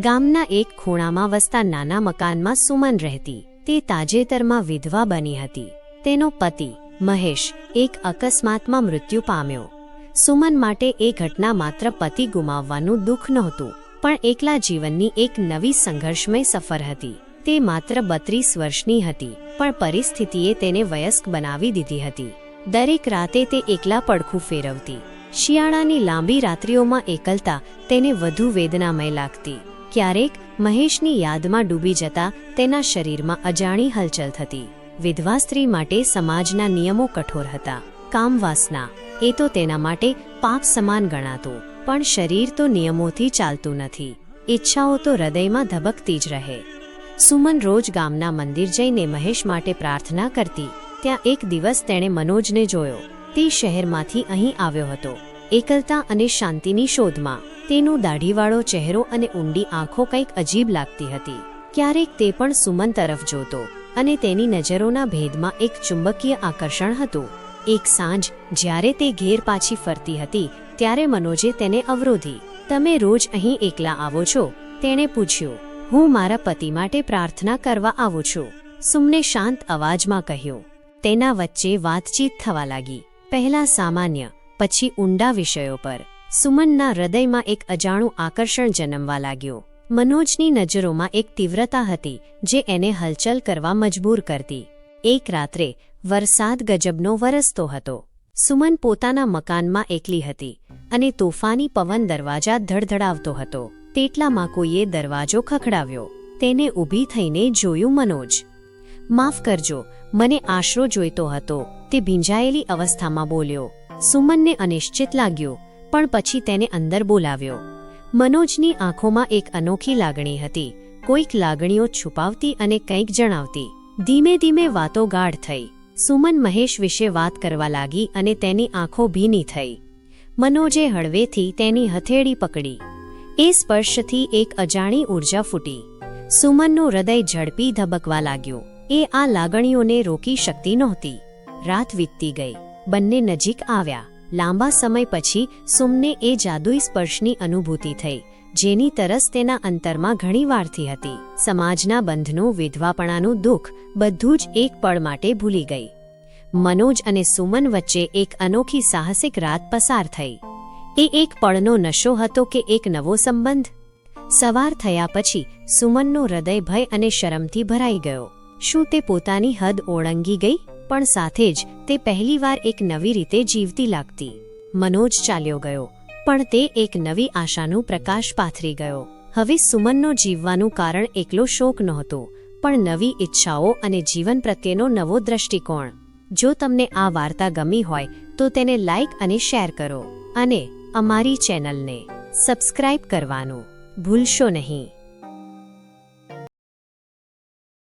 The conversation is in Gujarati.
ગામના એક ખૂણામાં વસતા નાના મકાનમાં સુમન રહેતી. તે તાજેતરમાં વિધવા બની હતી. તેનો પતિ, મહેશ, એક અકસ્માતમાં મૃત્યુ પામ્યો. સુમન માટે એ ઘટના માત્ર પતિ ગુમાવવાનું દુઃખ નહોતું, પણ એકલા જીવનની એક નવી સંઘર્ષમય સફર હતી. તે માત્ર બત્રીસ વર્ષની હતી, પણ પરિસ્થિતિએ તેને વયસ્ક બનાવી દીધી હતી. દરેક રાતે તે એકલા પડખું ફેરવતી. શિયાળાની લાંબી રાત્રિઓમાં એકલતા તેને વધુ વેદનામય લાગતી. ક્યારેક મહેશની યાદમાં ડૂબી જતા તેના શરીરમાં અજાણી હલચલ થતી. વિધવા સ્ત્રી માટે સમાજના નિયમો કઠોર હતા. કામવાસના, એ તો તેના માટે પાપ સમાન ગણાતું, પણ શરીર તો નિયમોથી ચાલતું નથી. ઈચ્છાઓ તો હૃદયમાં ધબકતી જ રહે. સુમન રોજ ગામના મંદિર જઈને મહેશ માટે પ્રાર્થના કરતી. ત્યાં એક દિવસ તેણે મનોજને જોયો. તે શહેરમાંથી અહીં આવ્યો હતો. એકલતા અને શાંતિની શોધમાં તેનો દાઢીવાળો ચહેરો અને ઊંડી આંખો કંઈક અજીબ લાગતી હતી. ક્યારેક તે પણ સુમન તરફ જોતો અને તેની નજરોના ભેદમાં એક ચુંબકીય આકર્ષણ હતું. એક સાંજ, જ્યારે તે ઘેર પાછી ફરતી હતી, ત્યારે મનોજે તેને અવરોધી. તમે રોજ અહીં એકલા આવો છો? તેણે પૂછ્યું. હું મારા પતિ માટે પ્રાર્થના કરવા આવું છું. સુમને શાંત અવાજમાં કહ્યું. તેના વચ્ચે વાતચીત થવા લાગી. પહેલા સામાન્ય, પછી ઊંડા વિષયો પર. સુમનના હૃદયમાં એક અજાણું આકર્ષણ જન્મવા લાગ્યું. મનોજની નજરોમાં એક તીવ્રતા હતી, જે એને હલચલ કરવા મજબૂર કરતી. એક રાત્રે, વરસાદ ગજબનો વરસતો હતો. સુમન પોતાના મકાનમાં એકલી હતી અને તોફાની પવન દરવાજા ધડધડાવતો હતો. તેટલામાં કોઈએ દરવાજો ખખડાવ્યો. તેને ઊભી થઈને જોયું મનોજ. માફ કરજો, મને આશરો જોઈતો હતો, તે ભીંજાયેલી અવસ્થામાં બોલ્યો. સુમનને અનિશ્ચિત લાગ્યો. પણ પછી તેને અંદર બોલાવ્યો. મનોજની આંખોમાં એક અનોખી લાગણી હતી. કોઈક લાગણીઓ છુપાવતી અને કંઈક જણાવતી. ધીમે ધીમે વાતો ગાઢ થઈ. સુમન મહેશ વિશે વાત કરવા લાગી અને તેની આંખો ભીની થઈ. મનોજે હળવેથી તેની હથેળી પકડી. એ સ્પર્શથી એક અજાણી ઊર્જા ફૂટી. સુમનનું હૃદય ઝડપી ધબકવા લાગ્યું. એ આ લાગણીઓને રોકી શકતી નહોતી. રાત વીતતી ગઈ. બંને નજીક આવ્યા. લાંબા સમય પછી સુમને એ જાદુઈ સ્પર્શની અનુભૂતિ થઈ, જેની તરસ તેના અંતરમાં ઘણી વારથી હતી. સમાજના બંધનું, વિધવાપણાનું દુઃખ, બધું જ એક પળ માટે ભૂલી ગઈ. મનોજ અને સુમન વચ્ચે એક અનોખી સાહસિક રાત પસાર થઈ. એ એક પળનો નશો હતો કે એક નવો સંબંધ? સવાર થયા પછી સુમનનું હૃદય ભય અને શરમથી ભરાઈ ગયો. શું તે પોતાની હદ ઓળંગી ગઈ? પણ સાથે જ તે પહેલીવાર એક નવી રીતે જીવતી લાગતી. મનોજ ચાલ્યો ગયો, પણ તે એક નવી આશાનું પ્રકાશ પાથરી ગયો. હવે સુમનનો જીવવાનું કારણ એકલો શોક નહોતો, પણ નવી ઈચ્છાઓ અને જીવન પ્રત્યેનો નવો દ્રષ્ટિકોણ. જો તમને આ વાર્તા ગમી હોય, તો તેને લાઇક અને શેર કરો. અને અમારી ચેનલને સબસ્ક્રાઇબ કરવાનું ભૂલશો નહીં.